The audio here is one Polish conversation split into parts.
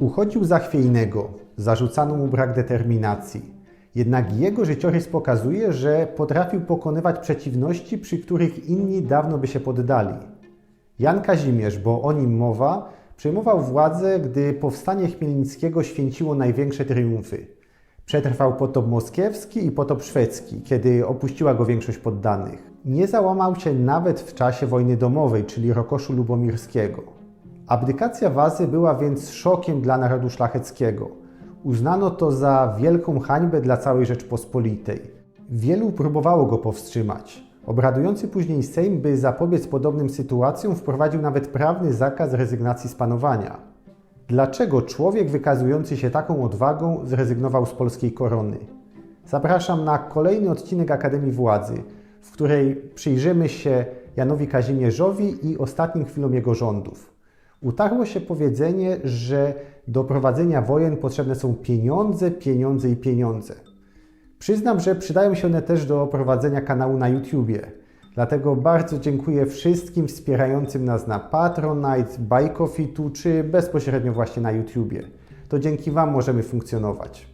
Uchodził za chwiejnego, zarzucano mu brak determinacji. Jednak jego życiorys pokazuje, że potrafił pokonywać przeciwności, przy których inni dawno by się poddali. Jan Kazimierz, bo o nim mowa, przejmował władzę, gdy powstanie Chmielnickiego święciło największe triumfy. Przetrwał potop moskiewski i potop szwedzki, kiedy opuściła go większość poddanych. Nie załamał się nawet w czasie wojny domowej, czyli Rokoszu Lubomirskiego. Abdykacja Wazy była więc szokiem dla narodu szlacheckiego. Uznano to za wielką hańbę dla całej Rzeczpospolitej. Wielu próbowało go powstrzymać. Obradujący później Sejm, by zapobiec podobnym sytuacjom, wprowadził nawet prawny zakaz rezygnacji z panowania. Dlaczego człowiek wykazujący się taką odwagą zrezygnował z polskiej korony? Zapraszam na kolejny odcinek Akademii Władzy, w której przyjrzymy się Janowi Kazimierzowi i ostatnim chwilom jego rządów. Utarło się powiedzenie, że do prowadzenia wojen potrzebne są pieniądze, pieniądze i pieniądze. Przyznam, że przydają się one też do prowadzenia kanału na YouTubie. Dlatego bardzo dziękuję wszystkim wspierającym nas na Patronite, Buy Coffee Tu, czy bezpośrednio właśnie na YouTubie. To dzięki Wam możemy funkcjonować.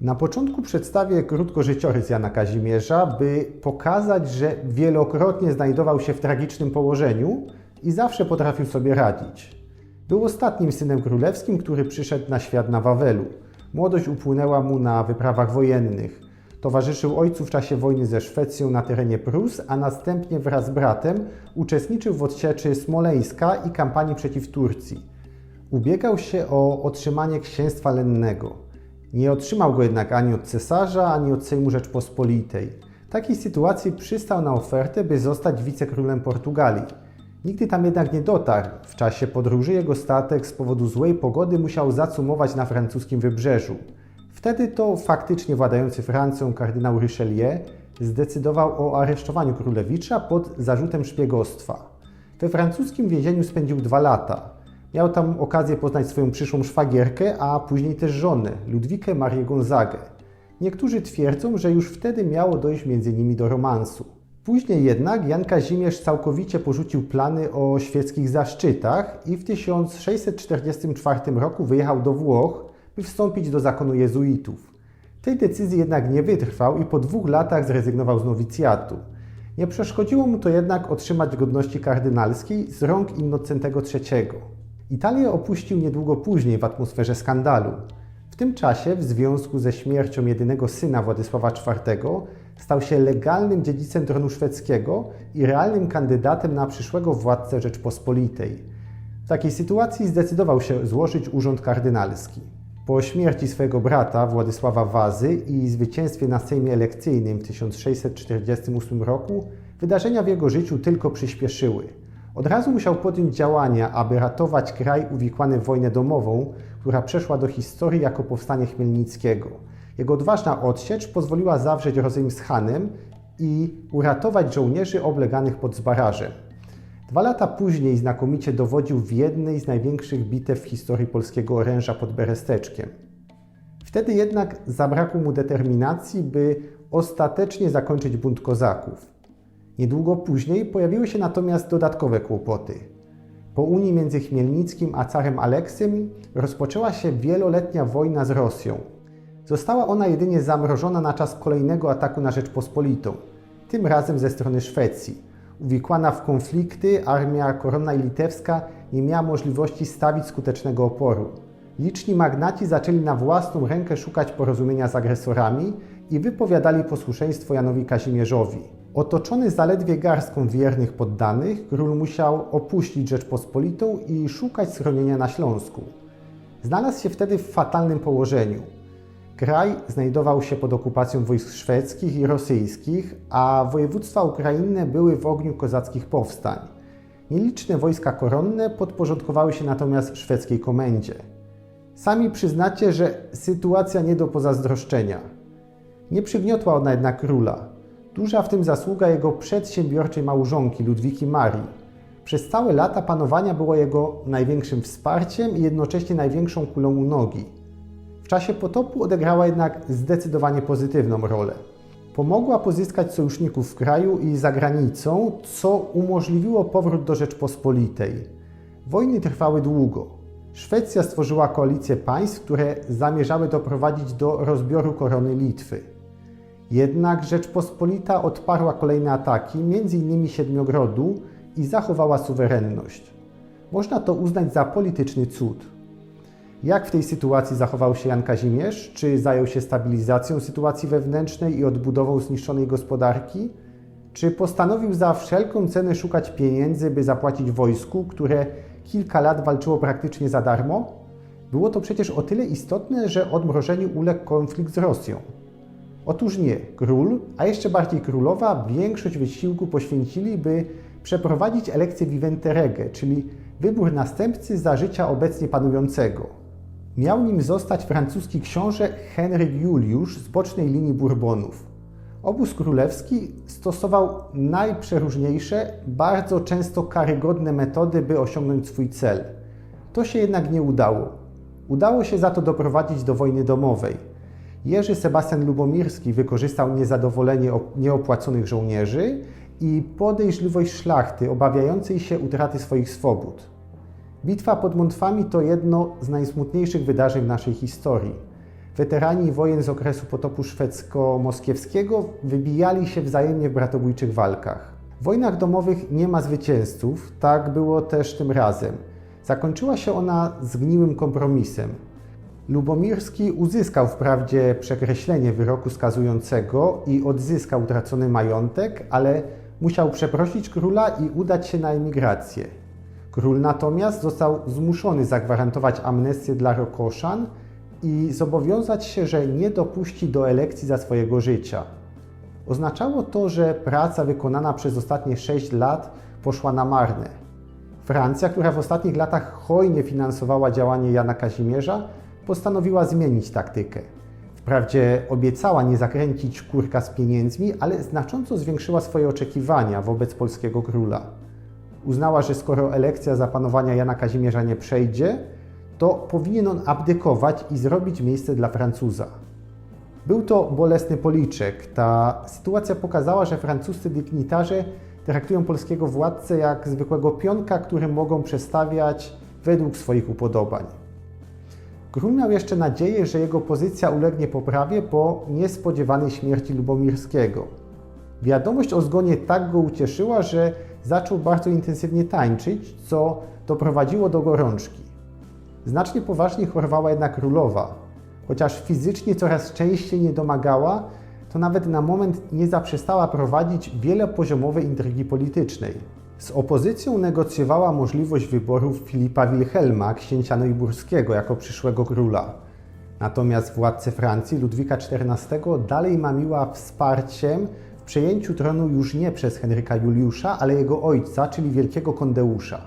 Na początku przedstawię krótko życiorys Jana Kazimierza, by pokazać, że wielokrotnie znajdował się w tragicznym położeniu i zawsze potrafił sobie radzić. Był ostatnim synem królewskim, który przyszedł na świat na Wawelu. Młodość upłynęła mu na wyprawach wojennych. Towarzyszył ojcu w czasie wojny ze Szwecją na terenie Prus, a następnie wraz z bratem uczestniczył w odsieczy Smoleńska i kampanii przeciw Turcji. Ubiegał się o otrzymanie księstwa lennego. Nie otrzymał go jednak ani od cesarza, ani od Sejmu Rzeczpospolitej. W takiej sytuacji przystał na ofertę, by zostać wicekrólem Portugalii. Nigdy tam jednak nie dotarł. W czasie podróży jego statek z powodu złej pogody musiał zacumować na francuskim wybrzeżu. Wtedy to faktycznie władający Francją kardynał Richelieu zdecydował o aresztowaniu królewicza pod zarzutem szpiegostwa. We francuskim więzieniu spędził dwa lata. Miał tam okazję poznać swoją przyszłą szwagierkę, a później też żonę, Ludwikę Marię Gonzagę. Niektórzy twierdzą, że już wtedy miało dojść między nimi do romansu. Później jednak Jan Kazimierz całkowicie porzucił plany o świeckich zaszczytach i w 1644 roku wyjechał do Włoch, by wstąpić do zakonu jezuitów. Tej decyzji jednak nie wytrwał i po dwóch latach zrezygnował z nowicjatu. Nie przeszkodziło mu to jednak otrzymać godności kardynalskiej z rąk Innocentego III. Italię opuścił niedługo później w atmosferze skandalu. W tym czasie, w związku ze śmiercią jedynego syna Władysława IV, stał się legalnym dziedzicem tronu szwedzkiego i realnym kandydatem na przyszłego władcę Rzeczpospolitej. W takiej sytuacji zdecydował się złożyć urząd kardynalski. Po śmierci swojego brata Władysława Wazy i zwycięstwie na Sejmie Elekcyjnym w 1648 roku wydarzenia w jego życiu tylko przyspieszyły. Od razu musiał podjąć działania, aby ratować kraj uwikłany w wojnę domową, która przeszła do historii jako powstanie Chmielnickiego. Jego odważna odsiecz pozwoliła zawrzeć rozejm z Hanem i uratować żołnierzy obleganych pod Zbarażem. Dwa lata później znakomicie dowodził w jednej z największych bitew w historii polskiego oręża pod Beresteczkiem. Wtedy jednak zabrakło mu determinacji, by ostatecznie zakończyć bunt kozaków. Niedługo później pojawiły się natomiast dodatkowe kłopoty. Po unii między Chmielnickim a carem Aleksym rozpoczęła się wieloletnia wojna z Rosją. Została ona jedynie zamrożona na czas kolejnego ataku na Rzeczpospolitą, tym razem ze strony Szwecji. Uwikłana w konflikty, armia koronna i litewska nie miała możliwości stawić skutecznego oporu. Liczni magnaci zaczęli na własną rękę szukać porozumienia z agresorami i wypowiadali posłuszeństwo Janowi Kazimierzowi. Otoczony zaledwie garstką wiernych poddanych, król musiał opuścić Rzeczpospolitą i szukać schronienia na Śląsku. Znalazł się wtedy w fatalnym położeniu. Kraj znajdował się pod okupacją wojsk szwedzkich i rosyjskich, a województwa ukrainne były w ogniu kozackich powstań. Nieliczne wojska koronne podporządkowały się natomiast szwedzkiej komendzie. Sami przyznacie, że sytuacja nie do pozazdroszczenia. Nie przygniotła ona jednak króla. Duża w tym zasługa jego przedsiębiorczej małżonki Ludwiki Marii. Przez całe lata panowania było jego największym wsparciem i jednocześnie największą kulą u nogi. Czasie potopu odegrała jednak zdecydowanie pozytywną rolę. Pomogła pozyskać sojuszników w kraju i za granicą, co umożliwiło powrót do Rzeczpospolitej. Wojny trwały długo. Szwecja stworzyła koalicję państw, które zamierzały doprowadzić do rozbioru korony Litwy. Jednak Rzeczpospolita odparła kolejne ataki, m.in. Siedmiogrodu i zachowała suwerenność. Można to uznać za polityczny cud. Jak w tej sytuacji zachował się Jan Kazimierz? Czy zajął się stabilizacją sytuacji wewnętrznej i odbudową zniszczonej gospodarki? Czy postanowił za wszelką cenę szukać pieniędzy, by zapłacić wojsku, które kilka lat walczyło praktycznie za darmo? Było to przecież o tyle istotne, że odmrożeniu uległ konflikt z Rosją. Otóż nie. Król, a jeszcze bardziej królowa, większość wysiłku poświęcili, by przeprowadzić elekcję vivente rege, czyli wybór następcy za życia obecnie panującego. Miał nim zostać francuski książę Henryk Juliusz z bocznej linii Bourbonów. Obóz królewski stosował najprzeróżniejsze, bardzo często karygodne metody, by osiągnąć swój cel. To się jednak nie udało. Udało się za to doprowadzić do wojny domowej. Jerzy Sebastian Lubomirski wykorzystał niezadowolenie nieopłaconych żołnierzy i podejrzliwość szlachty obawiającej się utraty swoich swobód. Bitwa pod Montwami to jedno z najsmutniejszych wydarzeń w naszej historii. Weterani wojen z okresu potopu szwedzko-moskiewskiego wybijali się wzajemnie w bratobójczych walkach. W wojnach domowych nie ma zwycięzców, tak było też tym razem. Zakończyła się ona zgniłym kompromisem. Lubomirski uzyskał wprawdzie przekreślenie wyroku skazującego i odzyskał utracony majątek, ale musiał przeprosić króla i udać się na emigrację. Król natomiast został zmuszony zagwarantować amnestię dla Rokoszan i zobowiązać się, że nie dopuści do elekcji za swojego życia. Oznaczało to, że praca wykonana przez ostatnie 6 lat poszła na marne. Francja, która w ostatnich latach hojnie finansowała działanie Jana Kazimierza, postanowiła zmienić taktykę. Wprawdzie obiecała nie zakręcić kurka z pieniędzmi, ale znacząco zwiększyła swoje oczekiwania wobec polskiego króla. Uznała, że skoro elekcja za panowania Jana Kazimierza nie przejdzie, to powinien on abdykować i zrobić miejsce dla Francuza. Był to bolesny policzek. Ta sytuacja pokazała, że francuscy dygnitarze traktują polskiego władcę jak zwykłego pionka, który mogą przestawiać według swoich upodobań. Król miał jeszcze nadzieję, że jego pozycja ulegnie poprawie po niespodziewanej śmierci Lubomirskiego. Wiadomość o zgonie tak go ucieszyła, że zaczął bardzo intensywnie tańczyć, co doprowadziło do gorączki. Znacznie poważniej chorowała jednak królowa. Chociaż fizycznie coraz częściej nie domagała, to nawet na moment nie zaprzestała prowadzić wielopoziomowej intrygi politycznej. Z opozycją negocjowała możliwość wyboru Filipa Wilhelma, księcia Neuburskiego, jako przyszłego króla. Natomiast władcę Francji, Ludwika XIV, dalej mamiła wsparciem przejęciu tronu już nie przez Henryka Juliusza, ale jego ojca, czyli wielkiego Kondeusza.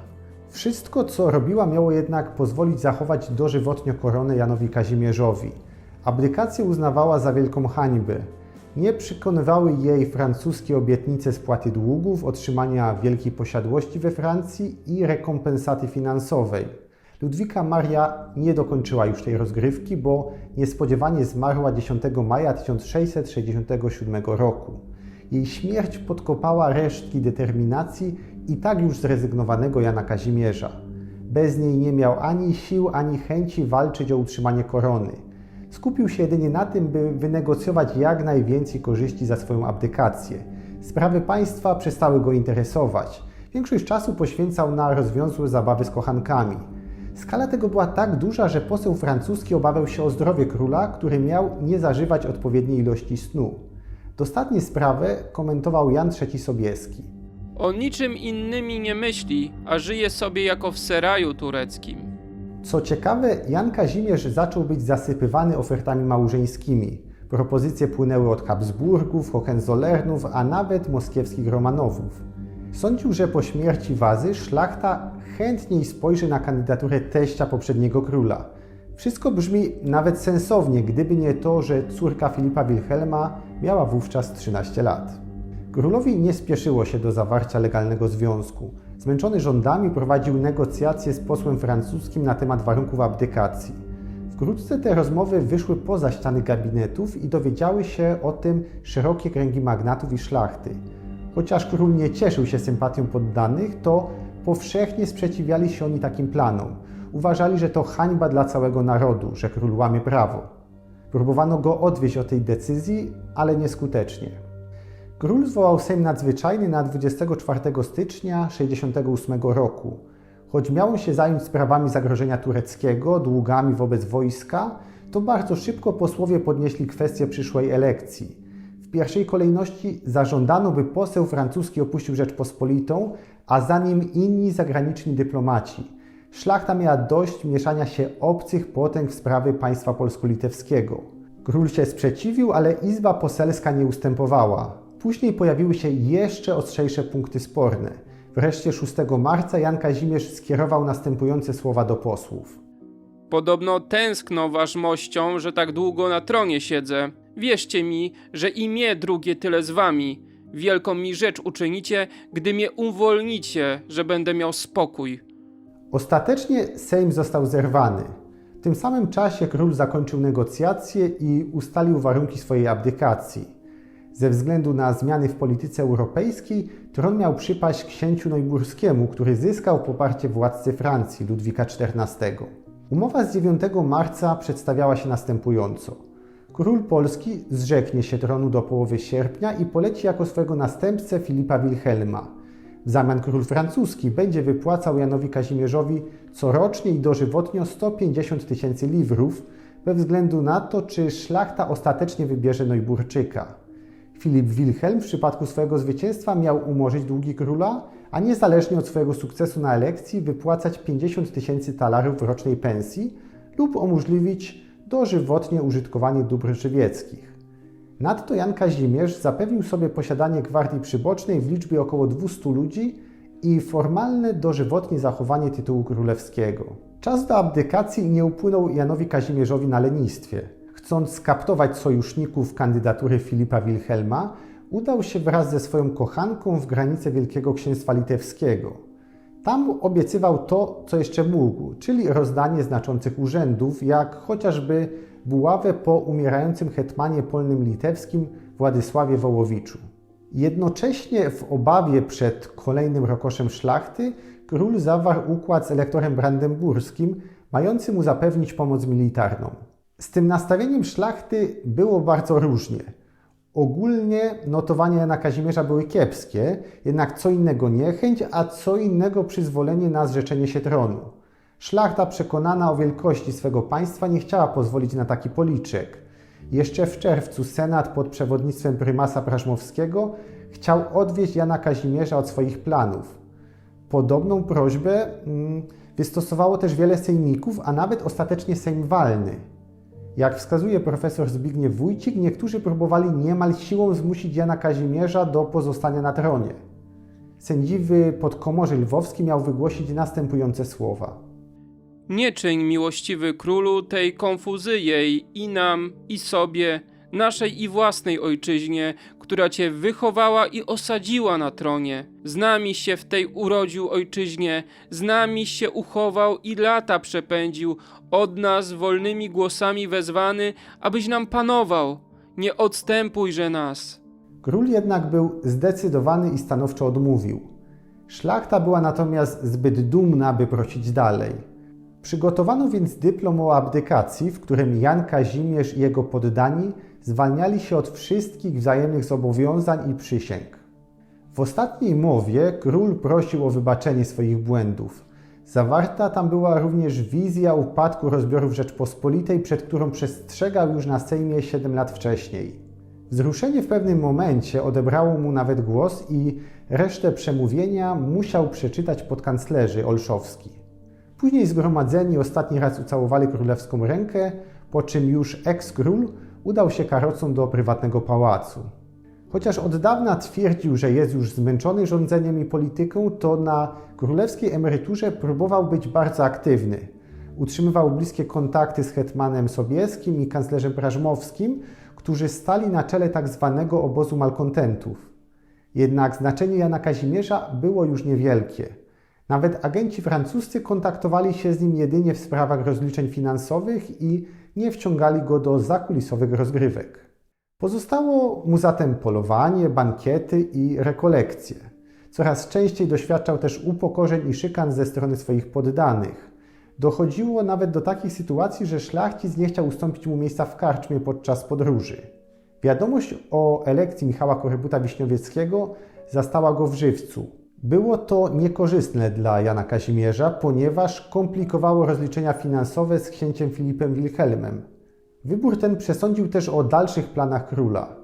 Wszystko, co robiła, miało jednak pozwolić zachować dożywotnio koronę Janowi Kazimierzowi. Abdykację uznawała za wielką hańbę. Nie przekonywały jej francuskie obietnice spłaty długów, otrzymania wielkiej posiadłości we Francji i rekompensaty finansowej. Ludwika Maria nie dokończyła już tej rozgrywki, bo niespodziewanie zmarła 10 maja 1667 roku. Jej śmierć podkopała resztki determinacji i tak już zrezygnowanego Jana Kazimierza. Bez niej nie miał ani sił, ani chęci walczyć o utrzymanie korony. Skupił się jedynie na tym, by wynegocjować jak najwięcej korzyści za swoją abdykację. Sprawy państwa przestały go interesować. Większość czasu poświęcał na rozwiązłe zabawy z kochankami. Skala tego była tak duża, że poseł francuski obawiał się o zdrowie króla, który miał nie zażywać odpowiedniej ilości snu. Dostatnie sprawę komentował Jan III Sobieski. O niczym innymi nie myśli, a żyje sobie jako w seraju tureckim. Co ciekawe, Jan Kazimierz zaczął być zasypywany ofertami małżeńskimi. Propozycje płynęły od Habsburgów, Hohenzollernów, a nawet moskiewskich Romanowów. Sądził, że po śmierci Wazy szlachta chętniej spojrzy na kandydaturę teścia poprzedniego króla. Wszystko brzmi nawet sensownie, gdyby nie to, że córka Filipa Wilhelma miała wówczas 13 lat. Królowi nie spieszyło się do zawarcia legalnego związku. Zmęczony rządami prowadził negocjacje z posłem francuskim na temat warunków abdykacji. Wkrótce te rozmowy wyszły poza ściany gabinetów i dowiedziały się o tym szerokie kręgi magnatów i szlachty. Chociaż król nie cieszył się sympatią poddanych, to powszechnie sprzeciwiali się oni takim planom. uważali, że to hańba dla całego narodu, że król łamie prawo. Próbowano go odwieźć od tej decyzji, ale nieskutecznie. Król zwołał Sejm Nadzwyczajny na 24 stycznia 1968 roku. Choć miał się zająć sprawami zagrożenia tureckiego, długami wobec wojska, to bardzo szybko posłowie podnieśli kwestię przyszłej elekcji. W pierwszej kolejności zażądano, by poseł francuski opuścił Rzeczpospolitą, a za nim inni zagraniczni dyplomaci. Szlachta miała dość mieszania się obcych potęg w sprawy państwa polsko-litewskiego. Król się sprzeciwił, ale Izba Poselska nie ustępowała. Później pojawiły się jeszcze ostrzejsze punkty sporne. Wreszcie 6 marca Jan Kazimierz skierował następujące słowa do posłów. Podobno tęskno waszmością, że tak długo na tronie siedzę. Wierzcie mi, że i mnie drugie tyle z wami. Wielką mi rzecz uczynicie, gdy mnie uwolnicie, że będę miał spokój. Ostatecznie Sejm został zerwany. W tym samym czasie król zakończył negocjacje i ustalił warunki swojej abdykacji. Ze względu na zmiany w polityce europejskiej tron miał przypaść księciu Neuburskiemu, który zyskał poparcie władcy Francji Ludwika XIV. Umowa z 9 marca przedstawiała się następująco. Król Polski zrzeknie się tronu do połowy sierpnia i poleci jako swojego następcę Filipa Wilhelma. W zamian król francuski będzie wypłacał Janowi Kazimierzowi corocznie i dożywotnio 150 tysięcy liwrów, bez względu na to, czy szlachta ostatecznie wybierze Neuburczyka. Filip Wilhelm w przypadku swojego zwycięstwa miał umorzyć długi króla, a niezależnie od swojego sukcesu na elekcji wypłacać 50 tysięcy talarów rocznej pensji lub umożliwić dożywotnie użytkowanie dóbr żywieckich. Nadto Jan Kazimierz zapewnił sobie posiadanie gwardii przybocznej w liczbie około 200 ludzi i formalne dożywotnie zachowanie tytułu królewskiego. Czas do abdykacji nie upłynął Janowi Kazimierzowi na lenistwie. Chcąc skaptować sojuszników kandydatury Filipa Wilhelma, udał się wraz ze swoją kochanką w granice Wielkiego Księstwa Litewskiego. Tam obiecywał to, co jeszcze mógł, czyli rozdanie znaczących urzędów, jak chociażby buławę po umierającym hetmanie polnym litewskim Władysławie Wołowiczu. Jednocześnie w obawie przed kolejnym rokoszem szlachty król zawarł układ z elektorem brandenburskim, mający mu zapewnić pomoc militarną. Z tym nastawieniem szlachty było bardzo różnie. Ogólnie notowania Jana Kazimierza były kiepskie, jednak co innego niechęć, a co innego przyzwolenie na zrzeczenie się tronu. Szlachta przekonana o wielkości swego państwa nie chciała pozwolić na taki policzek. Jeszcze w czerwcu Senat pod przewodnictwem prymasa Prażmowskiego chciał odwieźć Jana Kazimierza od swoich planów. Podobną prośbę mm, wystosowało też wiele sejmików, a nawet ostatecznie Sejm Walny. Jak wskazuje profesor Zbigniew Wójcik, niektórzy próbowali niemal siłą zmusić Jana Kazimierza do pozostania na tronie. Sędziwy podkomorzy lwowski miał wygłosić następujące słowa. Nie czyń, miłościwy królu, tej konfuzyjej i nam, i sobie, naszej i własnej ojczyźnie, która cię wychowała i osadziła na tronie. Z nami się w tej urodził ojczyźnie, z nami się uchował i lata przepędził, od nas wolnymi głosami wezwany, abyś nam panował. Nie odstępujże nas. Król jednak był zdecydowany i stanowczo odmówił. Szlachta była natomiast zbyt dumna, by prosić dalej. Przygotowano więc dyplom o abdykacji, w którym Jan Kazimierz i jego poddani zwalniali się od wszystkich wzajemnych zobowiązań i przysięg. W ostatniej mowie król prosił o wybaczenie swoich błędów. Zawarta tam była również wizja upadku rozbiorów Rzeczpospolitej, przed którą przestrzegał już na Sejmie 7 lat wcześniej. Wzruszenie w pewnym momencie odebrało mu nawet głos i resztę przemówienia musiał przeczytać podkanclerzy Olszowski. Później zgromadzeni ostatni raz ucałowali królewską rękę, po czym już eks-król udał się karocą do prywatnego pałacu. Chociaż od dawna twierdził, że jest już zmęczony rządzeniem i polityką, to na królewskiej emeryturze próbował być bardzo aktywny. Utrzymywał bliskie kontakty z hetmanem Sobieskim i kanclerzem Prażmowskim, którzy stali na czele tzw. obozu malkontentów. Jednak znaczenie Jana Kazimierza było już niewielkie. Nawet agenci francuscy kontaktowali się z nim jedynie w sprawach rozliczeń finansowych i nie wciągali go do zakulisowych rozgrywek. Pozostało mu zatem polowanie, bankiety i rekolekcje. Coraz częściej doświadczał też upokorzeń i szykan ze strony swoich poddanych. Dochodziło nawet do takich sytuacji, że szlachcic nie chciał ustąpić mu miejsca w karczmie podczas podróży. Wiadomość o elekcji Michała Korybuta Wiśniowieckiego zastała go w żywcu. Było to niekorzystne dla Jana Kazimierza, ponieważ komplikowało rozliczenia finansowe z księciem Filipem Wilhelmem. Wybór ten przesądził też o dalszych planach króla.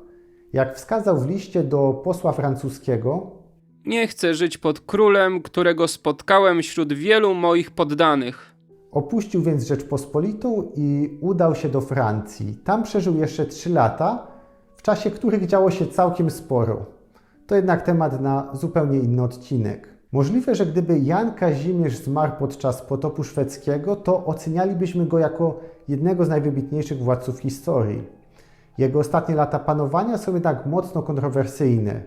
Jak wskazał w liście do posła francuskiego, Nie chcę żyć pod królem, którego spotkałem wśród wielu moich poddanych. Opuścił więc Rzeczpospolitą i udał się do Francji. Tam przeżył jeszcze trzy lata, w czasie których działo się całkiem sporo. To jednak temat na zupełnie inny odcinek. Możliwe, że gdyby Jan Kazimierz zmarł podczas potopu szwedzkiego, to ocenialibyśmy go jako jednego z najwybitniejszych władców historii. Jego ostatnie lata panowania są jednak mocno kontrowersyjne.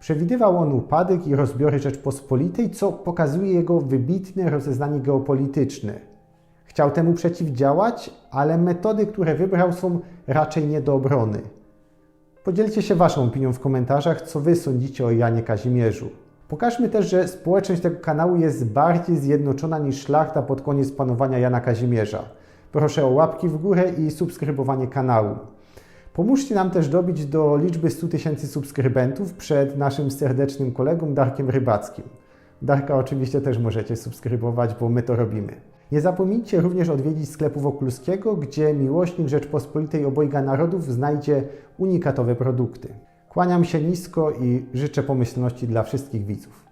Przewidywał on upadek i rozbiory Rzeczpospolitej, co pokazuje jego wybitne rozeznanie geopolityczne. Chciał temu przeciwdziałać, ale metody, które wybrał, są raczej nie do obrony. Podzielcie się Waszą opinią w komentarzach, co Wy sądzicie o Janie Kazimierzu. Pokażmy też, że społeczność tego kanału jest bardziej zjednoczona niż szlachta pod koniec panowania Jana Kazimierza. Proszę o łapki w górę i subskrybowanie kanału. Pomóżcie nam też dobić do liczby 100 tysięcy subskrybentów przed naszym serdecznym kolegą Darkiem Rybackim. Darka oczywiście też możecie subskrybować, bo my to robimy. Nie zapomnijcie również odwiedzić sklepu Wokulskiego, gdzie miłośnik Rzeczpospolitej obojga narodów znajdzie unikatowe produkty. Kłaniam się nisko i życzę pomyślności dla wszystkich widzów.